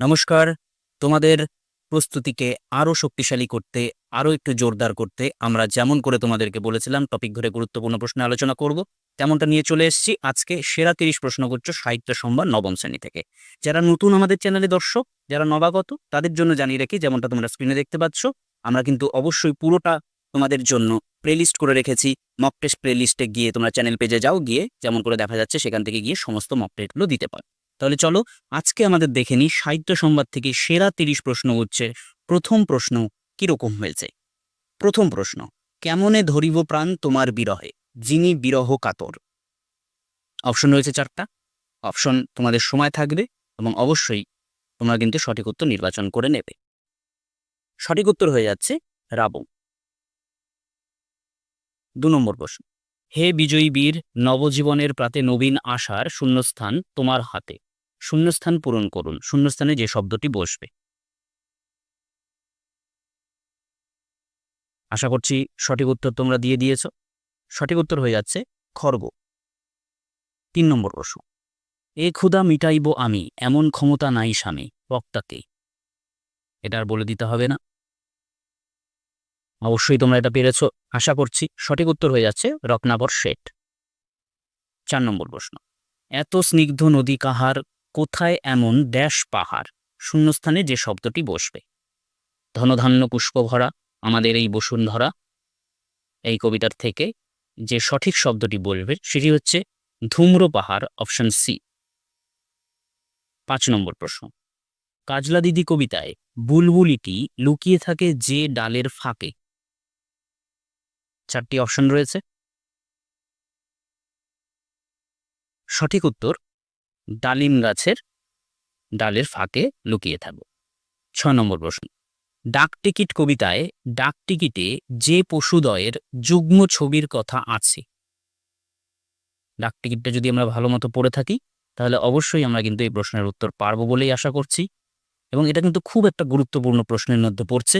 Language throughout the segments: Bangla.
নমস্কার। তোমাদের প্রস্তুতিকে আরও শক্তিশালী করতে, আরও একটু জোরদার করতে আমরা যেমন করে তোমাদেরকে বলেছিলাম টপিক ঘরে গুরুত্বপূর্ণ প্রশ্নে আলোচনা করব, তেমনটা নিয়ে চলে এসেছি আজকে সেরা তিরিশ প্রশ্নগুচ্ছ সাহিত্য সম্ভার নবম শ্রেণি থেকে। যারা নতুন আমাদের চ্যানেলে দর্শক, যারা নবাগত, তাদের জন্য জানিয়ে রাখি যেমনটা তোমরা স্ক্রিনে দেখতে পাচ্ছ, আমরা কিন্তু অবশ্যই পুরোটা তোমাদের জন্য প্লেলিস্ট করে রেখেছি। মক টেস্ট প্লেলিস্টে গিয়ে তোমরা চ্যানেল পেজে যাও, গিয়ে যেমন করে দেখা যাচ্ছে সেখান থেকে গিয়ে সমস্ত মক টেস্টগুলো দিতে পারো। তাহলে চলো আজকে আমাদের দেখে নিই সাহিত্য সংবাদ থেকে সেরা তিরিশ প্রশ্ন হচ্ছে প্রথম প্রশ্ন কীরকম হয়েছে? প্রথম প্রশ্ন, কেমনে ধরিব প্রাণ তোমার বিরহে? যিনি বিরহ কাতর। অপশন রয়েছে চারটা। অপশন, তোমাদের সময় থাকবে এবং অবশ্যই তোমরা কিন্তু সঠিক উত্তর নির্বাচন করে নেবে। সঠিক উত্তর হয়ে যাচ্ছে রাবণ। দু নম্বর প্রশ্ন, হে বিজয়ী বীর, নবজীবনের প্রাতে নবীন আশার শূন্যস্থান তোমার হাতে। শূন্যস্থান পূরণ করুন, শূন্যস্থানে যে শব্দটি বসবে। আশা করছি সঠিক উত্তর তোমরা দিয়ে দিয়েছ। সঠিক উত্তর হয়ে যাচ্ছে খর্গ তিন নম্বর প্রশ্ন। এ ক্ষুধা মিটাইব আমি, এমন ক্ষমতা নাই স্বামী, বক্তাকে। এটা আর বলে দিতে হবে না। অবশ্যই তোমরা এটা পেরেছ। আশা করছি সঠিক উত্তর হয়ে যাচ্ছে রত্নাবর শেঠ। চার নম্বর প্রশ্ন। এত স্নিগ্ধ নদী কাহার কোথায় এমন ড্যাশ পাহাড়? শূন্যস্থানে যে শব্দটি বসবে। ধনধান্য পুষ্প ভরা আমাদের এই বসুন্ধরা। এই কবিতার থেকে যে সঠিক শব্দটি বলবে, সেটি হচ্ছে ধূম্র পাহাড়, অপশন সি। পাঁচ নম্বর প্রশ্ন। কাজলা দিদি কবিতায় বুলবুলিটি লুকিয়ে থাকে যে ডালের ফাঁকে। চারটি অপশন রয়েছে। সঠিক উত্তর ডালিম গাছের ডালের ফাঁকে লুকিয়ে থাকব ছ নম্বর প্রশ্ন। ডাক টিকিট কবিতায় ডাক টিকিটে যে পশুদয়ের যুগ্ম ছবির কথা আছে। ডাক টিকিটটা যদি আমরা ভালো মতো পড়ে থাকি, তাহলে অবশ্যই আমরা কিন্তু এই প্রশ্নের উত্তর পারব বলেই আশা করছি। এবং এটা কিন্তু খুব একটা গুরুত্বপূর্ণ প্রশ্নের মধ্যে পড়ছে।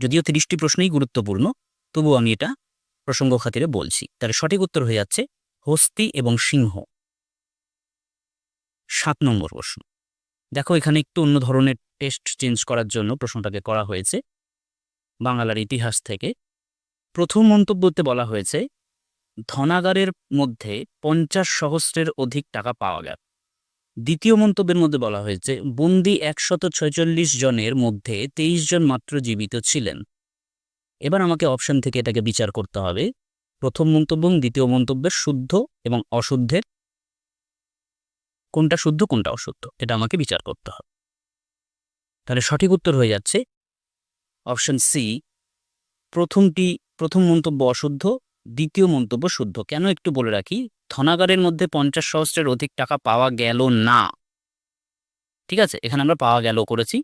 যদিও তিরিশটি প্রশ্নেই গুরুত্বপূর্ণ তবু আমি এটা প্রসঙ্গ খাতিরে বলছি। তাহলে সঠিক উত্তর হয়ে যাচ্ছে, হস্তি এবং সিংহ। সাত নম্বর প্রশ্ন। দেখো, এখানে একটু অন্য ধরনের টেস্ট চেঞ্জ করার জন্য প্রশ্নটাকে করা হয়েছে। বাংলার ইতিহাস থেকে। প্রথম মন্তব্যতে বলা হয়েছে, ধনাগারের মধ্যে পঞ্চাশ সহস্রের অধিক টাকা পাওয়া গেল। দ্বিতীয় মন্তব্যের মধ্যে বলা হয়েছে, বন্দি একশত ছয়চল্লিশ জনের মধ্যে তেইশ জন মাত্র জীবিত ছিলেন। এবার আমাকে অপশন থেকে এটাকে বিচার করতে হবে। প্রথম মন্তব্য এবং দ্বিতীয় মন্তব্যের শুদ্ধ এবং অশুদ্ধের কোনটা শুদ্ধ, কোনটা অশুদ্ধ, এটা আমাকে বিচার করতে হবে। তাহলে সঠিক উত্তর হয়ে যাচ্ছে অপশন সি, প্রথমটি, প্রথম মন্তব্য অশুদ্ধ, দ্বিতীয় মন্তব্য শুদ্ধ। কেন একটু বলে রাখি, ধনাগারের মধ্যে পঞ্চাশ সহস্রের অধিক টাকা পাওয়া গেল না। ঠিক আছে, এখানে আমরা পাওয়া গেল করেছি,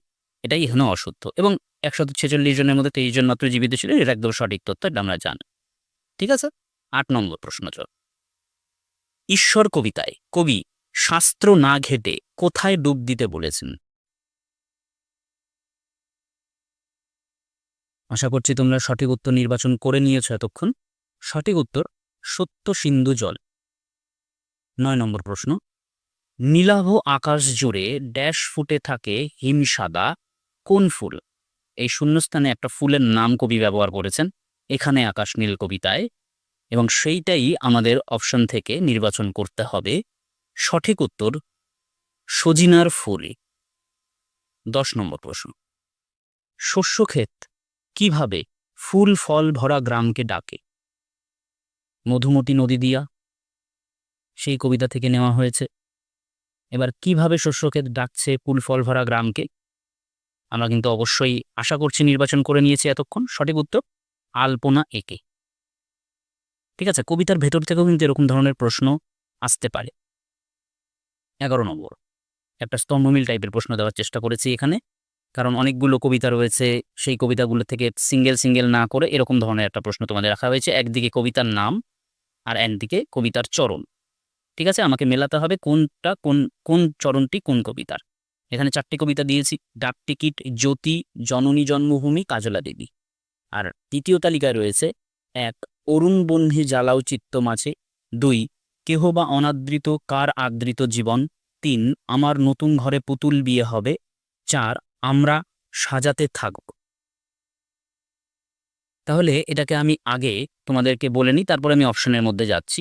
এটাই এখানে অশুদ্ধ। এবং একশত ছেচল্লিশ জনের মধ্যে তেইশ জন মাত্র জীবিত ছিল এটা একদম সঠিক তথ্য, এটা আমরা জানি। ঠিক আছে? আট নম্বর প্রশ্ন চল। ঈশ্বর কবিতায়, কবি শাস্ত্র না ঘেটে কোথায় ডুব দিতে বলেছেন? আশা করছি তোমরা সঠিক উত্তর নির্বাচন করে নিয়েছ এতক্ষণ। সঠিক উত্তর, সত্য সিন্ধু জল। নয় নম্বর প্রশ্ন। নীলাভ আকাশ জুড়ে ড্যাশ ফুটে থাকে হিম সাদা, কোন ফুল? এই শূন্যস্থানে একটা ফুলের নাম কবি ব্যবহার করেছেন, এখানে আকাশ নীল কবিতায়, এবং সেইটাই আমাদের অপশন থেকে নির্বাচন করতে হবে। সঠিক উত্তর, সজিনার ফুল। দশ নম্বর প্রশ্ন। শস্যক্ষেত কীভাবে ফুল, ফল ভরা গ্রামকে ডাকে? মধুমতি নদী দিয়া। সেই কবিতা থেকে নেওয়া হয়েছে। এবার কীভাবে শস্যক্ষেত ডাকছে ফুল, ফল ভরা গ্রামকে? আমরা কিন্তু অবশ্যই আশা করছি নির্বাচন করে নিয়েছি এতক্ষণ। সঠিক উত্তর, আলপনা একে ঠিক আছে, কবিতার ভেতর থেকেও কিন্তু এরকম ধরনের প্রশ্ন আসতে পারে। এগারো নম্বর। একটা স্তম্ভমিল টাইপের প্রশ্ন দেওয়ার চেষ্টা করেছি এখানে। কারণ অনেকগুলো কবিতা রয়েছে, সেই কবিতাগুলো থেকে সিঙ্গেল সিঙ্গেল না করে এরকম ধরনের একটা প্রশ্ন তোমাদের রাখা হয়েছে। একদিকে কবিতার নাম আর একদিকে কবিতার চরণ। ঠিক আছে? আমাকে মেলাতে হবে কোনটা, কোন কোন চরণটি কোন কবিতার। এখানে চারটি কবিতা দিয়েছি। ডাক টিকিট জ্যোতি, জননী জন্মভূমি, কাজলা দেবী। আর তৃতীয় তালিকায় রয়েছে, এক, অরুণ বহ্নি জ্বালাও চিত্ত মাঝে। দুই কেহ বা অনাদৃত কার আদৃত জীবন? তিন, আমার নতুন ঘরে পুতুল বিয়ে হবে। চার, আমরা সাজাতে থাকব তাহলে এটাকে আমি আগে তোমাদেরকে বলে নিই, তারপরে আমি অপশনের মধ্যে যাচ্ছি।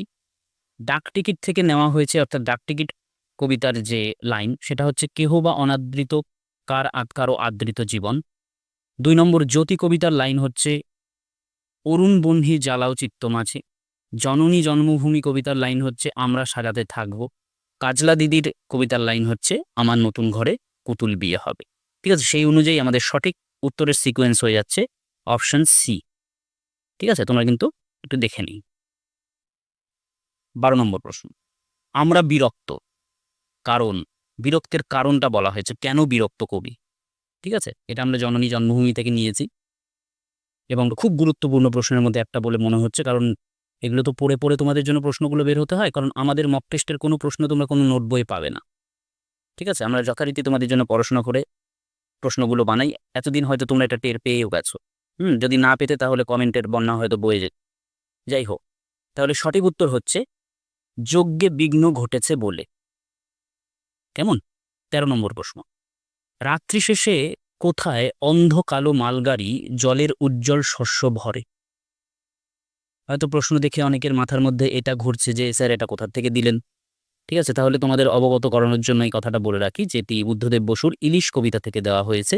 ডাক টিকিট থেকে নেওয়া হয়েছে, অর্থাৎ ডাক টিকিট কবিতার যে লাইন, সেটা হচ্ছে, কেহ বা অনাদৃত কার আকারও আদৃত জীবন? দুই নম্বর জ্যোতি কবিতার লাইন হচ্ছে, অরুণ বন্ধি জ্বালাও চিত্ত মাঝে জননী জন্মভূমি কবিতার লাইন হচ্ছে, আমরা সাজাতে থাকব। কাজলা দিদির কবিতার লাইন হচ্ছে, আমার নতুন ঘরে পুতুল বিয়ে হবে। ঠিক আছে? সেই অনুযায়ী আমাদের সঠিক উত্তরের সিকোয়েন্স হয়ে যাচ্ছে অপশন সি ঠিক আছে? তোমরা কিন্তু একটু দেখে নিই। বারো নম্বর প্রশ্ন, আমরা বিরক্ত। কারণ, বিরক্তের কারণটা বলা হয়েছে, কেন বিরক্ত কবি? ঠিক আছে? এটা আমরা জননী জন্মভূমি থেকে নিয়েছি। এবং খুব গুরুত্বপূর্ণ প্রশ্নের মধ্যে একটা বলে মনে হচ্ছে, কারণ এগুলো তো পড়ে পড়ে তোমাদের জন্য প্রশ্নগুলো বের হতে হয়, কারণ আমাদের মক টেস্টের কোনো প্রশ্ন তোমরা কোনো নোট বই পাবে না। ঠিক আছে? আমরা যথারীতি তোমাদের জন্য পড়াশোনা করে প্রশ্নগুলো বানাই। এতদিন হয়তো তোমরা এটা টের পেয়েও গেছো। হুম, যদি না পেতে তাহলে কমেন্টের বন্যা হয়তো বয়ে যেত। যাই হোক, তাহলে সঠিক উত্তর হচ্ছে, যজ্ঞে বিঘ্ন ঘটেছে বলে। কেমন? তেরো নম্বর প্রশ্ন। রাত্রি শেষে কোথায় অন্ধকালো মালগাড়ি জলের উজ্জ্বল শস্য ভরে? হয়তো প্রশ্ন দেখে অনেকের মাথার মধ্যে এটা ঘুরছে যে, স্যার, এটা কোথা থেকে দিলেন? ঠিক আছে, তাহলে তোমাদের অবগত করানোর জন্য এই কথাটা বলে রাখি যেটি বুদ্ধদেব বসুর ইলিশ কবিতা থেকে দেওয়া হয়েছে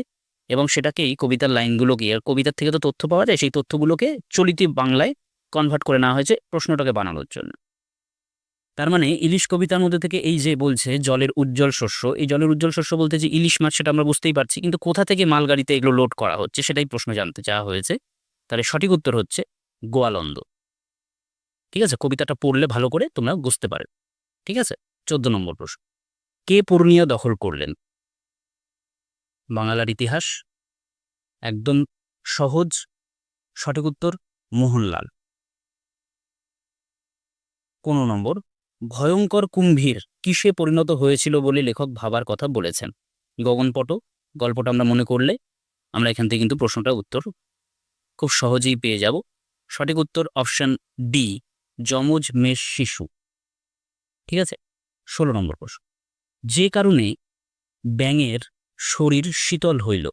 এবং সেটাকেই কবিতার লাইনগুলোকে, আর কবিতার থেকে তো তথ্য পাওয়া যায়, সেই তথ্যগুলোকে চলিত বাংলায় কনভার্ট করে নেওয়া হয়েছে প্রশ্নটাকে বানানোর জন্য। তার মানে ইলিশ কবিতার মধ্যে থেকে এই যে বলছে, জলের উজ্জ্বল শস্য এই জলের উজ্জ্বল শস্য বলতে যে ইলিশ মাছ, সেটা আমরা বুঝতেই পারছি, কিন্তু কোথা থেকে মালগাড়িতে এগুলো লোড করা হচ্ছে, সেটাই প্রশ্ন জানতে চাওয়া হয়েছে। তাহলে সঠিক উত্তর হচ্ছে গোয়ালন্দ। ঠিক আছে? কবিতাটা পড়লে ভালো করে তোমরা বুঝতে পারে ঠিক আছে? চোদ্দ নম্বর প্রশ্ন। কে পূর্ণিয়া দখল করলেন? বাংলার ইতিহাস? একদম সহজ, সঠিক উত্তর মোহনলাল। কোনো নম্বর। ভয়ঙ্কর কুম্ভীর কিসে পরিণত হয়েছিল বলে লেখক ভাবার কথা বলেছেন? গগনপট গল্পটা আমরা মনে করলে আমরা এখান থেকে কিন্তু প্রশ্নটার উত্তর খুব সহজেই পেয়ে যাব। সঠিক উত্তর অপশন ডি। যমজ মেষ শিশু। ঠিক আছে? ষোলো নম্বর প্রশ্ন। যে কারণে ব্যাঙের শরীর শীতল হইল।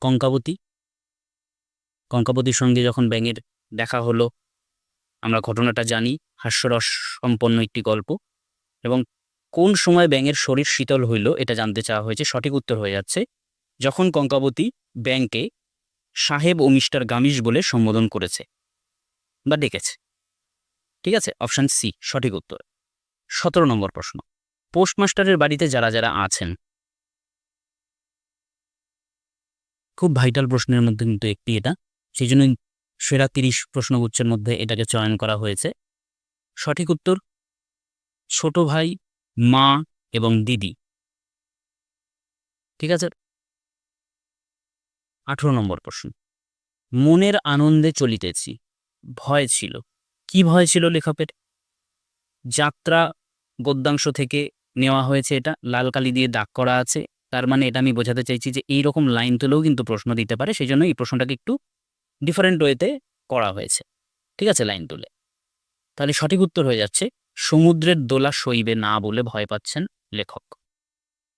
কঙ্কাবতী। কঙ্কাবতীর সঙ্গে যখন ব্যাঙের দেখা হলো, আমরা ঘটনাটা জানি হাস্যরস সম্পন্ন একটি গল্প। এবং কোন সময় ব্যাঙের শরীর শীতল হইল, এটা জানতে চাওয়া হয়েছে, সঠিক উত্তর হয়ে যাচ্ছে, যখন কঙ্কাবতী ব্যাংকে সাহেব ও মিস্টার গামিস বলে সম্বোধন করেছে বা ডেকেছে। ঠিক আছে? অপশান সি সঠিক উত্তর। সতেরো নম্বর প্রশ্ন। পোস্টমাস্টারের বাড়িতে যারা যারা আছেন, খুব ভাইটাল প্রশ্নের মধ্যে কিন্তু একটি এটা। সেই জন্যই সেরা তিরিশ প্রশ্নগুচ্ছের মধ্যে এটাকে চয়ন করা হয়েছে। সঠিক উত্তর, ছোট ভাই, মা এবং দিদি। ঠিক আছে? আঠেরো নম্বর প্রশ্ন। মনের আনন্দে চলিতেছি, ভয় ছিল। কি ভয় ছিল লেখকের? যাত্রা গদ্যাংশ থেকে নেওয়া হয়েছে এটা, লাল কালি দিয়ে দাগ করা আছে। তার মানে এটা আমি বোঝাতে চাইছি যে এই রকম লাইন তুলেও কিন্তু প্রশ্ন দিতে পারে, সেই জন্য এই প্রশ্নটাকে একটু ডিফারেন্ট ওয়েতে করা হয়েছে। ঠিক আছে লাইন তুলে। তাহলে সঠিক উত্তর হয়ে যাচ্ছে, সমুদ্রের দোলা সইবে না বলে ভয় পাচ্ছেন লেখক।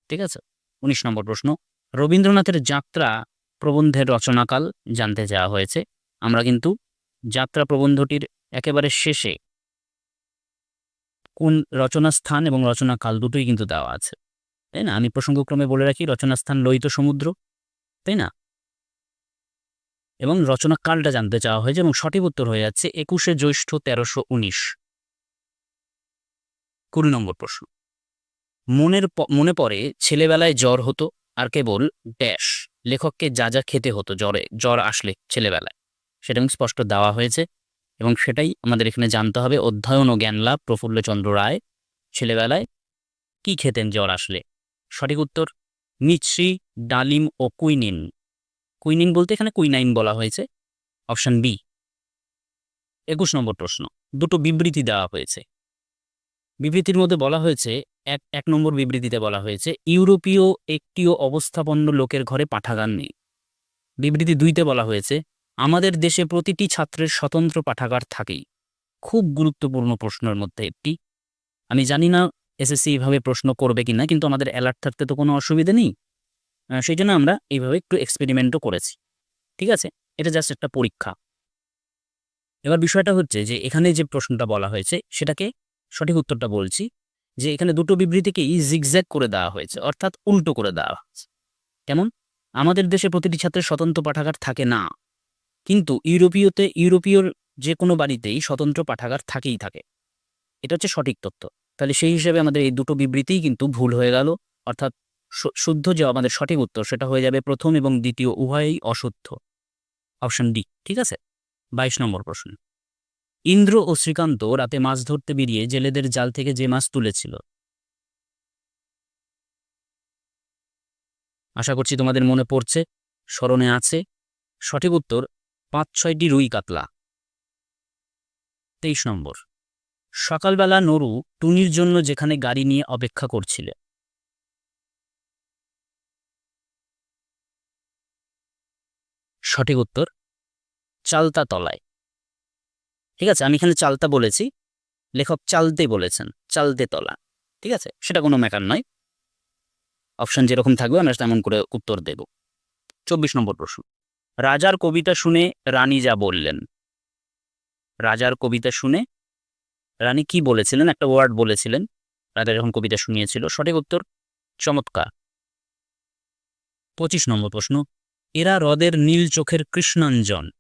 ঠিক আছে? উনিশ নম্বর প্রশ্ন, রবীন্দ্রনাথের যাত্রা প্রবন্ধের রচনাকাল জানতে চাওয়া হয়েছে। আমরা কিন্তু যাত্রা প্রবন্ধটির একেবারে শেষে। কোন রচনা স্থান এবং রচনা কাল দুটোই কিন্তু দেওয়া আছে। তাই না? আমি প্রসঙ্গক্রমে বলে রাখি রচনা স্থান লোহিত সমুদ্র। তাই না? এবং রচনা কালটা জানতে চাওয়া হয়েছে এবং সঠিক উত্তর হয়ে যাচ্ছে একুশে জ্যৈষ্ঠ তেরোশো উনিশ। কুড়ি নম্বর প্রশ্ন। মনের মনে পড়ে ছেলেবেলায় জ্বর হতো আর কেবল ড্যাশ। লেখককে যা যা খেতে হতো, জ্বরে জ্বর আসলে ছেলেবেলায়। সেটা স্পষ্ট দেওয়া হয়েছে। এবং সেটাই আমাদের এখানে জানতে হবে। অধ্যয়ন ও জ্ঞান লাভ প্রফুল্লচন্দ্র রায়, ছেলেবেলায় কি খেতেন জ্বর আসলে? সঠিক উত্তর, মিছরি, ডালিম ও কুইনিন। কুইনিন বলতে এখানে কুইনাইন বলা হয়েছে। অপশন বি, একুশ নম্বর প্রশ্ন। দুটো বিবৃতি দেওয়া হয়েছে। বিবৃতির মধ্যে বলা হয়েছে, এক এক নম্বর বিবৃতিতে বলা হয়েছে, ইউরোপীয় একটিও অবস্থাপন্ন লোকের ঘরে পাঠাগার নেই। বিবৃতি দুইতে বলা হয়েছে আমাদের দেশে প্রতিটি ছাত্রের স্বতন্ত্র পাঠাগার থাকেই। খুব গুরুত্বপূর্ণ প্রশ্নের মধ্যে একটি। আমি জানি না এসএসসি এইভাবে প্রশ্ন করবে কিনা, কিন্তু আমাদের অ্যালার্ট থাকতে তো কোনো অসুবিধা নেই। সেই জন্য আমরা এইভাবে একটু এক্সপেরিমেন্টও করেছি। ঠিক আছে? এটা জাস্ট একটা পরীক্ষা। এবার বিষয়টা হচ্ছে যে, এখানে যে প্রশ্নটা বলা হয়েছে, সেটাকে সঠিক উত্তরটা বলছি যে, এখানে দুটো বিবৃতিকেই জিগজ্যাগ করে দেওয়া হয়েছে, অর্থাৎ উল্টো করে দেওয়া হয়েছে। কেমন? আমাদের দেশে প্রতিটি ছাত্রের স্বতন্ত্র পাঠাগার থাকে না। কিন্তু ইউরোপীয়তে ইউরোপীয় যে কোনো বাড়িতেই স্বতন্ত্র পাঠাগার থাকেই থাকে। এটা হচ্ছে সঠিক তথ্য। তাহলে সেই হিসেবে আমাদের এই দুটো বিবৃতিই কিন্তু ভুল হয়ে গেল। অর্থাৎ শুদ্ধ যে আমাদের সঠিক উত্তর, সেটা হয়ে যাবে প্রথম এবং দ্বিতীয় উভয়ই অশুদ্ধ। অপশন ডি, ঠিক আছে? বাইশ নম্বর প্রশ্ন। ইন্দ্র ও শ্রীকান্ত রাতে মাছ ধরতে বেরিয়ে জেলেদের জাল থেকে যে মাছ তুলেছিল। আশা করছি তোমাদের মনে পড়ছে, স্মরণে আছে। সঠিক উত্তর পাঁচ ছয়টি রুই কাতলা। তেইশ নম্বর। সকালবেলা নরু টুনির জন্য যেখানে গাড়ি নিয়ে অপেক্ষা করছিলে। সঠিক উত্তর, চালতা তলায়। ঠিক আছে, আমি এখানে চালতা বলেছি। লেখক চালতে বলেছেন, চালতে তলা। ঠিক আছে, সেটা কোনো ম্যাটার নয়। অপশন যেরকম থাকবে, আমরা তেমন করে উত্তর দেব। চব্বিশ নম্বর প্রশ্ন। রাজার কবিতা শুনে রানী যা বললেন। রাজার কবিতা শুনে রানী কি বলেছিলেন? একটা ওয়ার্ড বলেছিলেন। রাজা যখন কবিতা শুনিয়েছিল, সঠিক উত্তর চমৎকার। পঁচিশ নম্বর প্রশ্ন, এরা হ্রদের নীল চোখের কৃষ্ণাঞ্জন।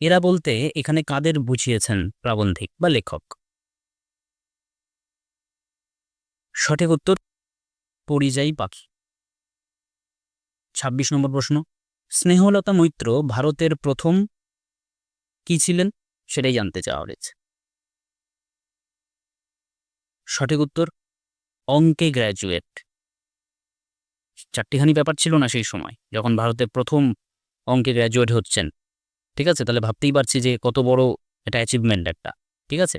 এরা বলতে এখানে কাদের বুঝিয়েছেন প্রাবন্ধিক বা লেখক? সঠিক উত্তর, পরিযায়ী পাখি। ছাব্বিশ নম্বর প্রশ্ন স্নেহলতা মৈত্র ভারতের প্রথম কি ছিলেন? সেটাই জানতে চাওয়া হয়েছে। সঠিক উত্তর, অঙ্কে গ্র্যাজুয়েট চারটিখানি ব্যাপার ছিল না সেই সময়, যখন ভারতের প্রথম অঙ্কে গ্র্যাজুয়েট হচ্ছেন। ঠিক আছে? তাহলে ভাবতেই পারছি যে কত বড় এটা অ্যাচিভমেন্ট একটা। ঠিক আছে?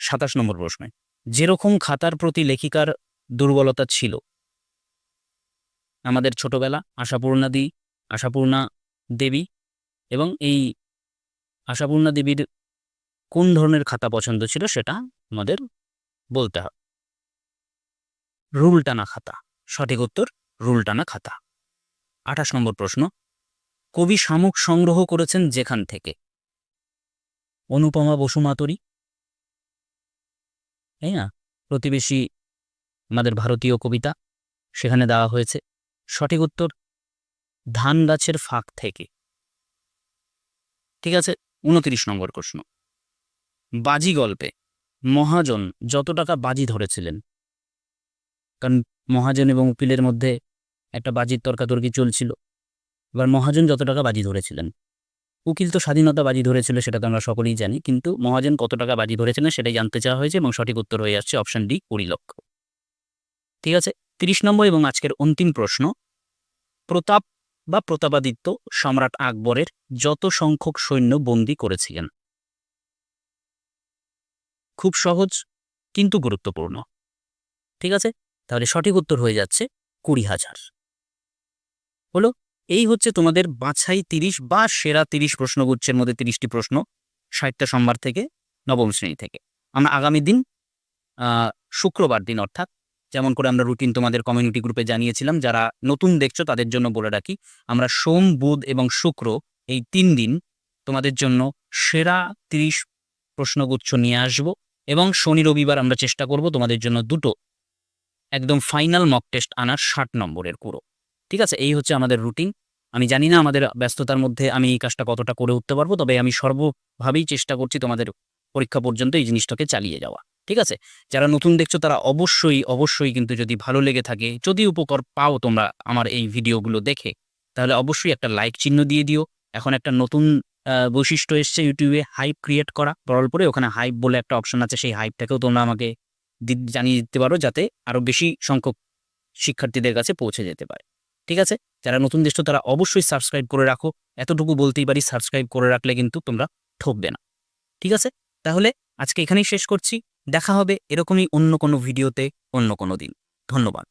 সাতাশ নম্বর প্রশ্নে, যেরকম খাতার প্রতি লেখিকার দুর্বলতা ছিল, আমাদের ছোটবেলা আশাপূর্ণা দি আশাপূর্ণা দেবী এবং এই আশাপূর্ণা দেবীর কোন ধরনের খাতা পছন্দ ছিল সেটা আমাদের বলতে হবে। রুল টানা খাতা, সঠিক উত্তর রুল টানা খাতা। আঠাশ নম্বর প্রশ্ন, কবি শামুক সংগ্রহ করেছেন যেখান থেকে? অনুপমা বসুমাতরি তাই না, প্রতিবেশী আমাদের ভারতীয় কবিতা, সেখানে দেওয়া হয়েছে। সঠিক উত্তর ধান গাছের ফাঁক থেকে। ঠিক আছে? উনত্রিশ নম্বর প্রশ্ন। বাজি গল্পে মহাজন যত টাকা বাজি ধরেছিলেন। কারণ মহাজন এবং উকিলের মধ্যে একটা বাজির তর্কাতর্কি চলছিল। এবার মহাজন যত টাকা বাজি ধরেছিলেন। উকিল তো স্বাধীনতা বাজি ধরেছিল, সেটা তো আমরা সকলেই জানি। কিন্তু মহাজন কত টাকা বাজি ধরেছিলেন সেটাই জানতে চাওয়া হয়েছে এবং সঠিক উত্তর হয়ে আসছে অপশন ডি, কুড়ি লক্ষ। ঠিক আছে? তিরিশ নম্বর এবং আজকের অন্তিম প্রশ্ন। প্রতাপ বা প্রতাপাদিত্য সম্রাট আকবরের যত সংখ্যক সৈন্য বন্দী করেছিলেন। খুব সহজ, কিন্তু গুরুত্বপূর্ণ। ঠিক আছে? তাহলে সঠিক উত্তর হয়ে যাচ্ছে কুড়ি হাজার। হলো, এই হচ্ছে তোমাদের বাছাই তিরিশ বা সেরা তিরিশ প্রশ্নগুচ্ছের মধ্যে তিরিশটি প্রশ্ন সাহিত্য সম্ভার থেকে নবম শ্রেণি থেকে। আমরা আগামী দিন শুক্রবার দিন অর্থাৎ যেমন করে আমরা রুটিন তোমাদের কমিউনিটি গ্রুপে জানিয়েছিলাম, যারা নতুন দেখছ তাদের জন্য বলে রাখি, আমরা সোম, বুধ এবং শুক্র এই তিন দিন তোমাদের জন্য সেরা তিরিশ প্রশ্নগুচ্ছ নিয়ে আসব এবং শনি, রবিবার আমরা চেষ্টা করব তোমাদের জন্য দুটো একদম ফাইনাল মক টেস্ট আনার ষাট নম্বরের পুরো। ঠিক আছে? এই হচ্ছে আমাদের রুটিন আমি জানি না আমাদের ব্যস্ততার মধ্যে আমি এই কাজটা কতটা করে উঠতে পারব, তবে আমি সর্বভাবেই চেষ্টা করছি তোমাদের পরীক্ষা পর্যন্ত এই জিনিসটাকে চালিয়ে যাওয়া। ঠিক আছে? যারা নতুন দেখছ তারা অবশ্যই অবশ্যই কিন্তু যদি ভালো লেগে থাকে, যদি উপকার পাও তোমরা আমার এই ভিডিওগুলো দেখে, তাহলে অবশ্যই একটা লাইক চিহ্ন দিয়ে দিও। এখন একটা নতুন বৈশিষ্ট্য এসছে ইউটিউবে হাইপ ক্রিয়েট করা। বলার পরে ওখানে হাইপ বলে একটা অপশন আছে, সেই হাইপটাকেও তোমরা আমাকে জানিয়ে দিতে পারো যাতে আরও বেশি সংখ্যক শিক্ষার্থীদের কাছে পৌঁছে যেতে পারে। ঠিক আছে? যারা নতুন দেখছ তারা অবশ্যই সাবস্ক্রাইব করে রাখো। এতটুকু বলতেই পারি সাবস্ক্রাইব করে রাখলে কিন্তু তোমরা ঠকবে না। ঠিক আছে? তাহলে আজকে এখানেই শেষ করছি। দেখা হবে এরকমই অন্য কোনো ভিডিওতে অন্য কোনো দিন। ধন্যবাদ।